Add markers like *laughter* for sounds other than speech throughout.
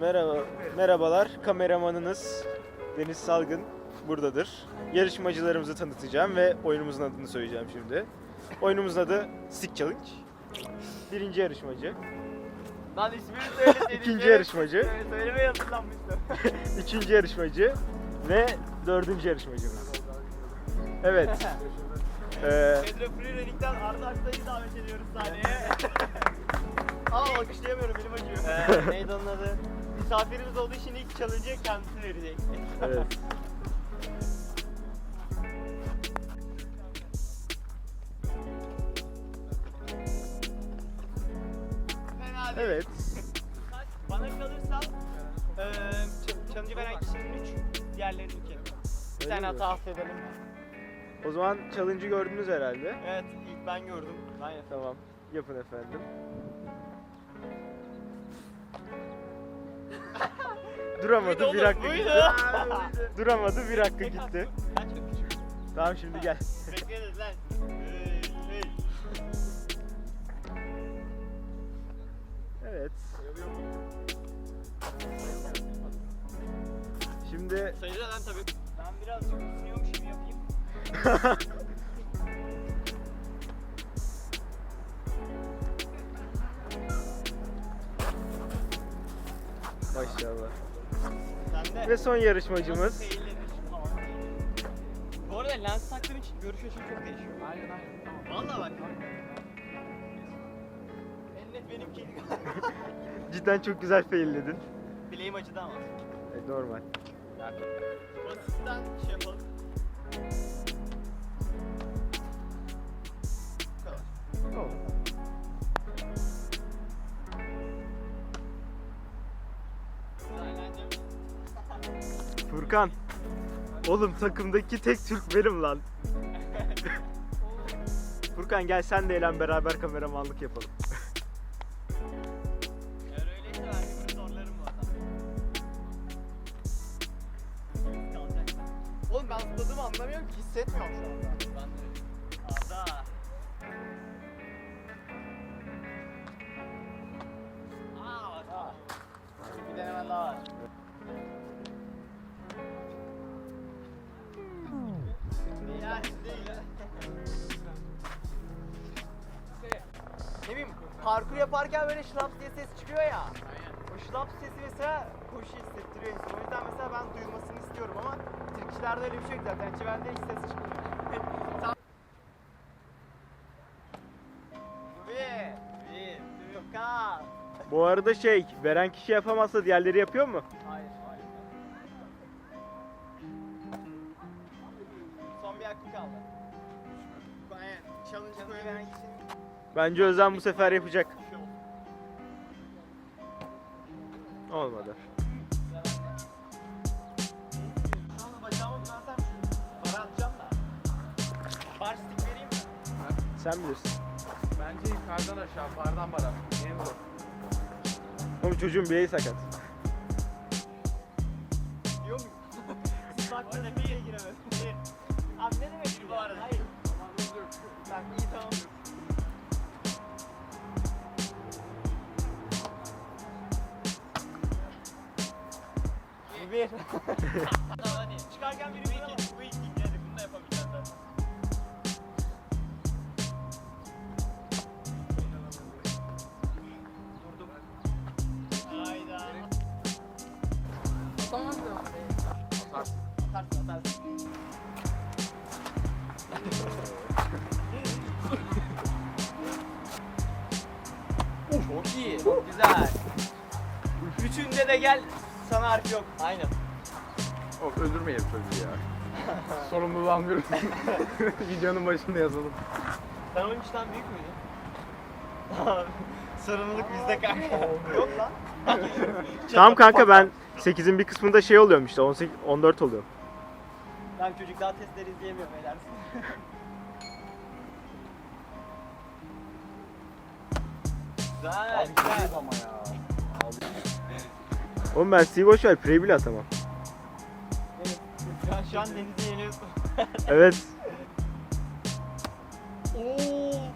Merhaba, merhabalar. Kameramanınız Deniz Salgın buradadır. Yarışmacılarımızı tanıtacağım ve oyunumuzun adını söyleyeceğim şimdi. Oyunumuzun adı Stick Challenge. Birinci yarışmacı, Lan ismini söyleseydin. *laughs* İkinci ya. yarışmacı. Söyle- Söylemeye hazırlanmıştım. üçüncü yarışmacı ve dördüncü yarışmacımız. Evet. *laughs* Ee, Pedro Freerunning'den Arda Aksay'ı davet ediyoruz sahneye. *laughs* Ama alkışlayamıyorum elim acıyor. Ee, *laughs* neydi onun adı? Misafirimiz olduğu için ilk challenge'ı kendisi verecek. evet. Fena değil. Evet. Bana kalırsa ch- challenge'ı veren kişinin 3, diğerlerinin 2. Bir tane hata affedelim. O zaman challenge'ı gördünüz herhalde. Evet, ilk ben gördüm. Ben yaptım. Tamam. Yapın efendim. *laughs* Duramadı Buydu bir oğlum, dakika buydu. gitti. *laughs* Duramadı bir gitti. hakkı. Kaç kötü Tamam şimdi gel. Bekleriz lan. Hey, hey. Evet. Şimdi Sayıca lan tabii. Ben birazcık yapayım. *laughs* maşallah. Sen de. Ve son yarışmacımız. Bu arada lens taktığın için görüş açın çok değişiyor. Aynen aynen. Valla bak. En net benimkiydi. *laughs* Cidden çok güzel failledin. Bileğim acıdı ama. Evet, normal. Basitten şey yapalım. Tamam. Furkan. Oğlum takımdaki tek Türk benim lan. Furkan gel sen de eğlen beraber kameramanlık yapalım. Oğlum ben zıpladığımı anlamıyorum ki hissetmiyorum şu anda. Ne bileyim parkur yaparken böyle şlaps diye ses çıkıyor ya. O şlaps sesi mesela koşu hissettiriyor insanı. O yüzden mesela ben duymasını istiyorum ama Türkçülerde öyle bir şey yok zaten. Çivende hiç ses çıkmıyor. *laughs* Bir, bir. Bu arada şey, veren kişi yapamazsa diğerleri yapıyor mu? Hayır, hayır. Son bir hakkı kaldı. Aynen. Challenge koyulan kişinin Bence Özlem bu sefer yapacak. Olmadı. Sen bilirsin. Bence yukarıdan aşağı, bardan bara. En zor. Oğlum çocuğun bileği sakat. Diyor muyum? Siz baktığınızda bir yere giremez. Abi ne demek bu arada? Hayır. Tamam iyi tamam. Bir. tamam hadi. Çıkarken biri vuralım. Bu ilk ilk hadi bunu da yapamayacağız zaten. Hayda. Atarsın atarsın. Çok iyi, çok güzel. Üçünde de gel, sana harf yok. Aynen. Of öldürmeyelim çocuğu ya. *laughs* Sorumluluğu *laughs* almıyorum. Videonun başında yazalım. Sen 13'ten büyük müydün? *laughs* Sorumluluk bizde kanka. yok lan. Tamam kanka ben 8'in bir kısmında şey oluyorum işte 18 14 oluyor. Ben çocuk daha testleri izleyemiyorum edersin. güzel, güzel. ama ya. Oğlum ben Steve boş ver Prey bile atamam. Evet. Şu an, şu an denizi yeniyorsun. *laughs* Evet. Oo.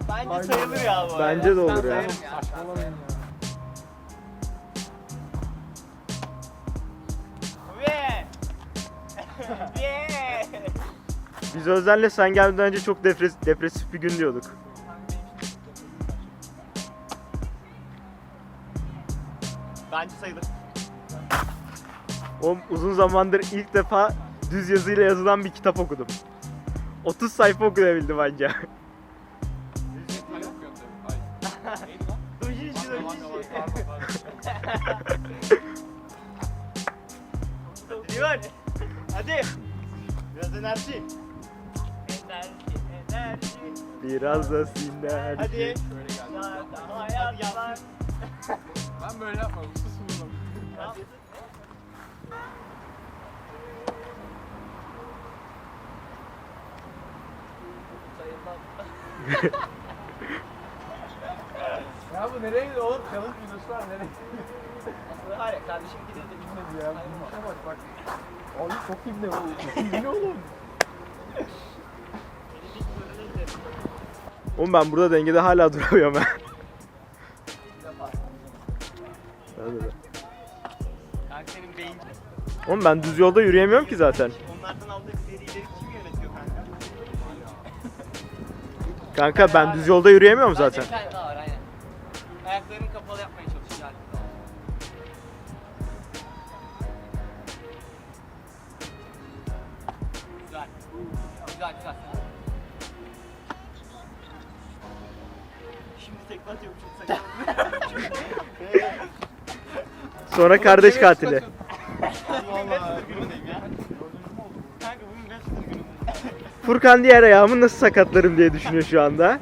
Bence sayılır ya bu. Bence arada. de olur ya. Saçmalamayın ya. *laughs* Biz Özden'le sen gelmeden önce çok depres depresif bir gün diyorduk. Bence sayılır. O uzun zamandır ilk defa düz yazıyla yazılan bir kitap okudum. 30 sayfa okuyabildim anca. *laughs* Divan. Hadi. Biraz enerji. Enerji, enerji. Biraz da sinerji. Hadi. Hayatlar. Ben böyle yapmadım. Sus bunu. Hadi. *laughs* Ya bu nereye gidiyor oğlum? Challenge videosu var nereye Hayır kardeşim gidiyor ya? Şuna bak bak. Abi çok ibne bu. İbne oğlum. *laughs* Oğlum ben burada dengede hala duramıyorum ha. Hadi be. Kanka senin beyin. Oğlum ben düz yolda yürüyemiyorum ki zaten. Kanka ben düz yolda yürüyemiyorum zaten. Bence bir tane daha var aynen. Ayaklarını kapalı yapmaya çalışacağız. Güzel. Güzel güzel. Şimdi tekme atıyorum çok saçma. Sonra kardeş katili. Valla. günündeyim ya. Kanka bugün Webster günü. Furkan diğer ayağımı nasıl sakatlarım diye düşünüyor şu anda.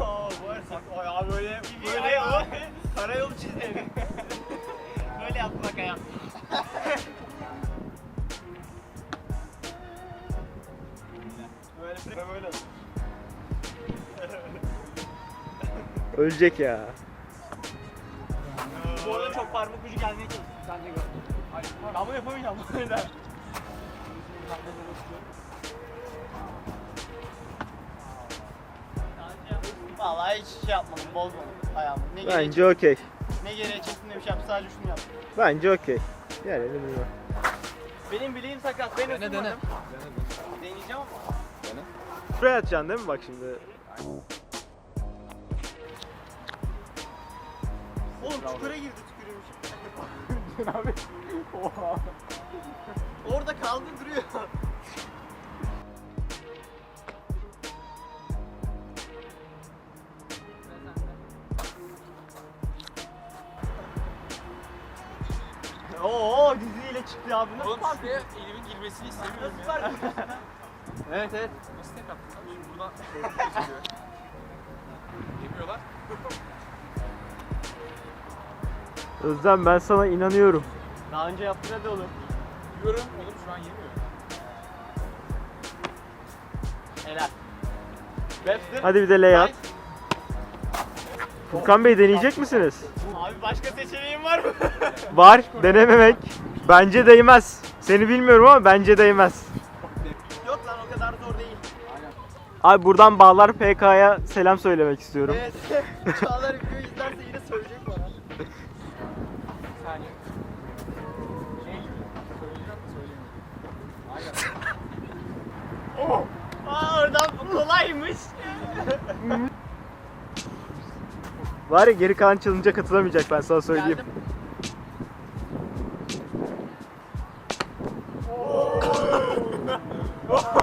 Aa, bu parmak ucu gelmeye çalıştı. Sen de gördün. Ben bunu yapamayacağım bu arada. Vallahi hiç şey yapmadım, bozmadım ayağımı. Ne gereği, Bence okey. ne gereği çektim ne bir şey yaptım, sadece şunu yaptım. Bence okey. Yani bilmiyorum. Benim bileğim sakat, ben Dene dene. Deneyeceğim ama. Buraya atacaksın değil mi bak şimdi? Oğlum çukura girdi. Abi. Oha. Orada kaldı duruyor. Oo diziyle çıktı abi. Nasıl Oğlum fark şuraya elimin girmesini istemiyorum Nasıl ya. fark? *laughs* Evet evet. Nasıl tek attın abi? Şimdi buradan Özlem ben sana inanıyorum. Daha önce yaptın hadi oğlum. Yiyorum. Oğlum şu an yemiyor. Helal. Webster. Hadi bir de layout. Furkan Bey deneyecek misiniz? Abi başka seçeneğin var mı? *laughs* Var. Denememek. Bence değmez. Seni bilmiyorum ama bence değmez. Yok lan o kadar zor değil. Abi buradan Bağlar PK'ya selam söylemek istiyorum. Evet. *laughs* Çağlar videoyu izlerse yine söyleyecek bana. *laughs* Bir saniye. Şey gibi. Söyleyeceğim mi söyleyemiyorum. Aynen. Aa oradan kolaymış. Var ya geri kalan challenge'a katılamayacak ben sana söyleyeyim. Geldim.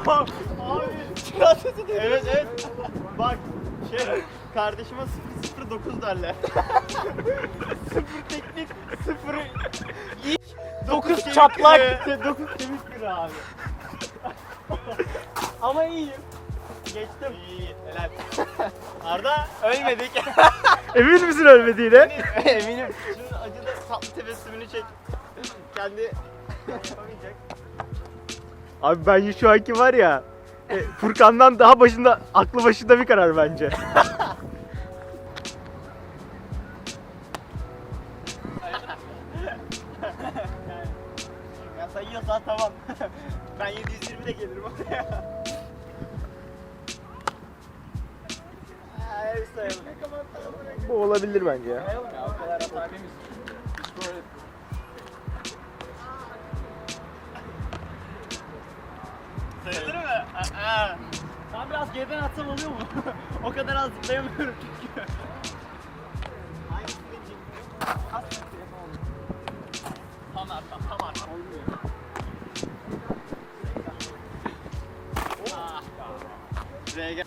Abi. Evet evet. Bak şey kardeşime 009 derler. sıfır teknik, sıfır iş, 9 çatlak, 9 kemik bir abi. Ama iyiyim. Geçtim. İyi, helal. *laughs* Arda ölmedik. *laughs* Emin misin ölmediğine? *laughs* Eminim. Şimdi acıda tatlı tebessümünü çek. Kendi yapamayacak. Abi bence şu anki var ya e, Furkan'dan daha başında aklı başında bir karar bence. Geriden atsam oluyor mu? *laughs* o kadar az zıplayamıyorum çünkü. Hangisi benim? Az Tam arkam, tam arkam. Olmuyor. Ah. Buraya gel.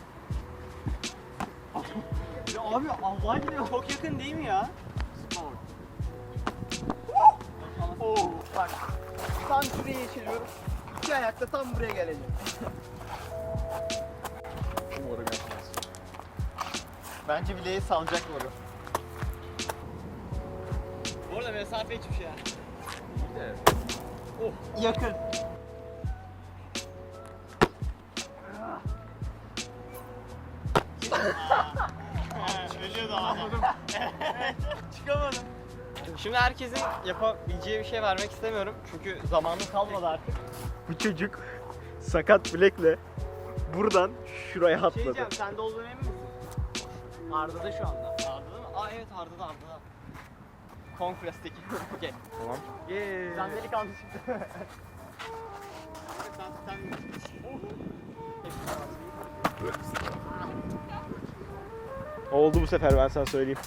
ya abi Allah gidiyor. Çok yakın değil mi ya? Oh, bak. Tam şuraya geçiriyorum. İki ayakta tam buraya geleceğim. Umarım yapmaz. Bence bileği salacak moru. Bu arada mesafe hiçbir şey yani. De Yakın. Çocuğu da. Çıkamadım. Şimdi herkesin yapabileceği bir şey vermek istemiyorum. Çünkü zamanı kalmadı artık. Bu çocuk sakat bilekle buradan şuraya Şey atladı. diyeceğim, sende olduğunu emin misin? Arda'da şu anda. Arda'da mı? Aa evet Arda'da Arda'da. Conquest'teki. *laughs* Okey. Tamam. Yeee. Sen delikanlı çıktı. sen, sen... *laughs* Oldu bu sefer ben sana söyleyeyim.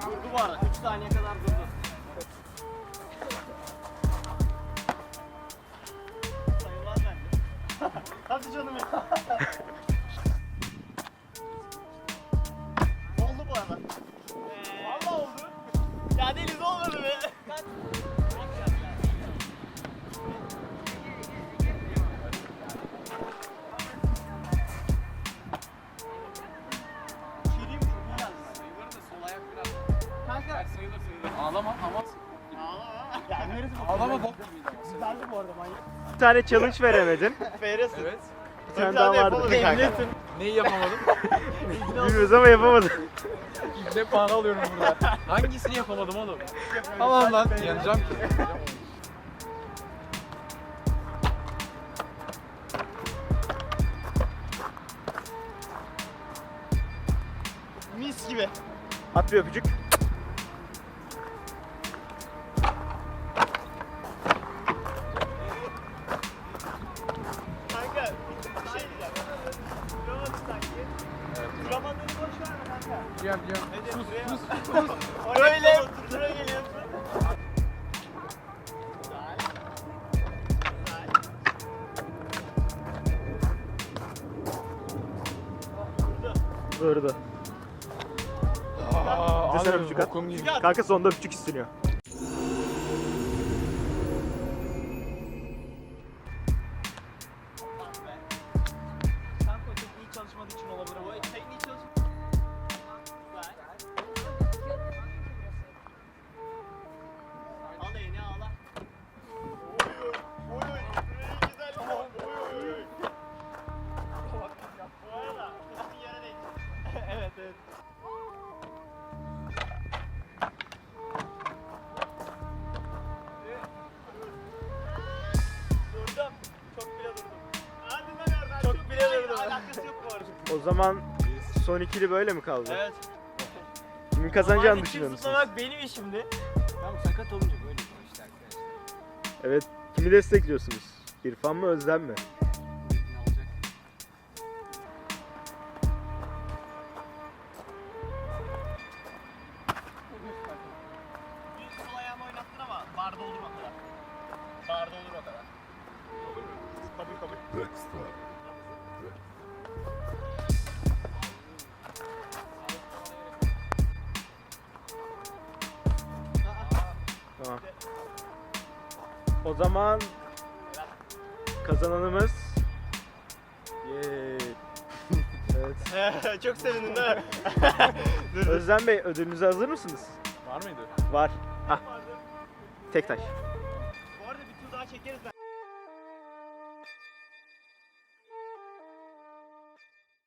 Durdu bu arada. 3 saniye kadar durdu. Hadi canım ya. *laughs* oldu bu arada. Valla oldu. Ya deniz olmadı be. Ağlama ama. Ağlama. Ya neresi bu? Ağlama bok gibiydi. Güzeldi bu arada manyak. Bir tane challenge veremedin. Feyresin. Evet. Bir tane daha vardı. Devletin. Neyi yapamadım? Bilmiyoruz ama yapamadın. ne puan alıyorum burada? Hangisini yapamadım oğlum? Tamam lan. Yanacağım ki. Mis gibi. At bir öpücük. Durdu. Aa, Desene öpücük at. Kanka sonunda öpücük isteniyor. Zaman son ikili böyle mi kaldı? Evet. Kimin kazanacağını düşünüyor musunuz? zıplamak benim işimdi. Tamam sakat olunca böyle işte arkadaşlar. Evet. Kimi destekliyorsunuz? İrfan mı Özlem mi? O zaman kazananımız evet. *laughs* Çok sevindim değil mi? *laughs* Özlem Bey ödülünüze hazır mısınız? Var mıydı? Var. Hah. Tek taş.